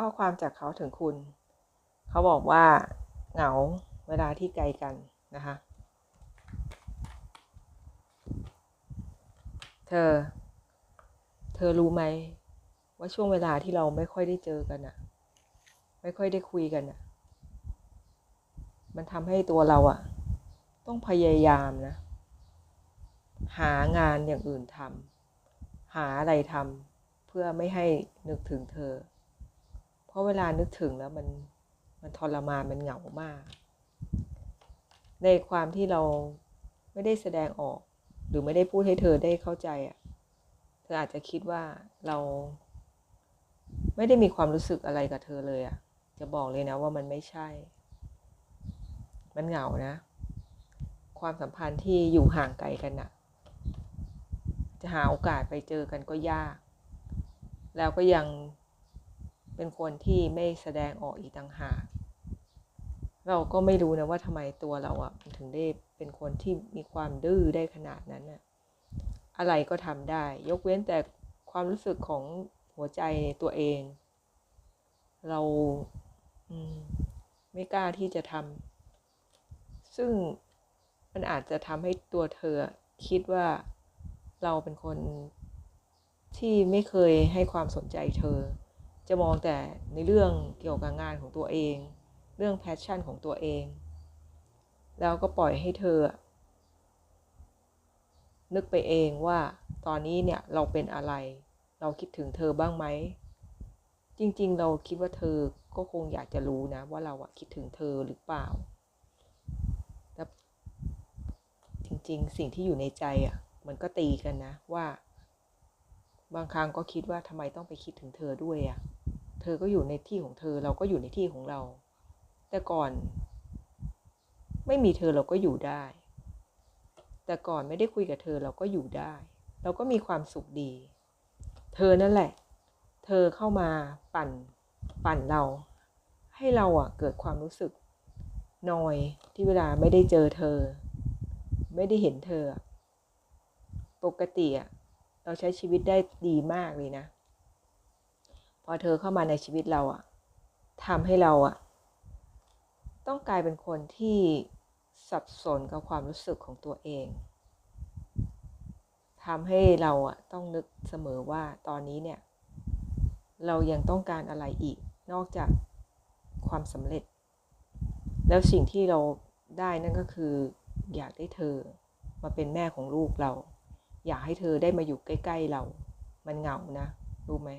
ข้อความจากเขาถึงคุณ เขาบอกว่าเหงาเวลาที่ไกลกันนะคะ เธอ เธอรู้ไหมว่าช่วงเวลาที่เราไม่ค่อยได้เจอกันอะไม่ค่อยได้คุยกันอะมันทำให้ตัวเราอะต้องพยายามนะ หางานอย่างอื่นทำหาอะไรทำเพื่อไม่ให้นึกถึงเธอ ราะเวลานึกถึงแล้วมันมันทรมานมันเหงามาก ในความที่เราไม่ได้แสดงออก หรือไม่ได้พูดให้เธอได้เข้าใจอะเธออาจจะคิดว่าเรา ไม่ได้มีความรู้สึกอะไรกับเธอเลยอะ จะบอกเลยนะว่ามันไม่ใช่ มันเหงานะ ความสัมพันธ์ที่อยู่ห่างไกลกันน่ะ จะหาโอกาสไปเจอกันก็ยาก แล้วก็ยัง เป็นคนที่ไม่แสดงออกอีกต่างหากเราก็ไม่รู้นะว่าทำไมตัวเราอะถึงได้เป็นคนที่มีความดื้อได้ขนาดนั้นน่ะอะไรก็ทำได้ ยกเว้นแต่ความรู้สึกของหัวใจในตัวเอง เราไม่กล้าที่จะทำซึ่งมันอาจจะทำให้ตัวเธอคิดว่าเราเป็นคนที่ไม่เคยให้ความสนใจเธอ จะมองแต่ในเรื่องเกี่ยวกับงานของตัวเอง เรื่องแพชชั่นของตัวเอง แล้วก็ปล่อยให้เธอ นึกไปเองว่าตอนนี้เนี่ยเราเป็นอะไร เราคิดถึงเธอบ้างไหม จริงๆ เราคิดว่าเธอก็คงอยากจะรู้นะ ว่าเราอะคิดถึงเธอหรือเปล่าแต่จริงๆ สิ่งที่อยู่ในใจอะมันก็ตีกันนะว่า บางครั้งก็คิดว่าทำไมต้องไปคิดถึงเธอด้วยอะ่ะ ธอก็อยู่ในที่ของเธอ เราก็อยู่ในที่ของเรา แต่ก่อน ไม่มีเธอเราก็อยู่ได้ แต่ก่อนไม่ได้คุยกับเธอเราก็อยู่ได้ เราก็มีความสุขดี เธอนั่นแหละ เธอเข้ามาปั่นปั่นเรา ให้เราอะเกิดความรู้สึกนอยที่เวลาไม่ได้เจอเธอ ไม่ได้เห็นเธอ ปกติอะเราใช้ชีวิตได้ดีมากเลยนะ พอเธอเข้ามาในชีวิตเราอะทำให้เราอะต้องกลายเป็นคนที่สับสนกับความรู้สึกของตัวเองทำให้เราอะต้องนึกเสมอว่าตอนนี้เนี่ย เรายังต้องการอะไรอีก นอกจากความสำเร็จ แล้วสิ่งที่เราได้นั่นก็คือ อยากได้เธอมาเป็นแม่ของลูกเรา อยากให้เธอได้มาอยู่ใกล้ ๆเรา มันเหงานะ รู้ไหม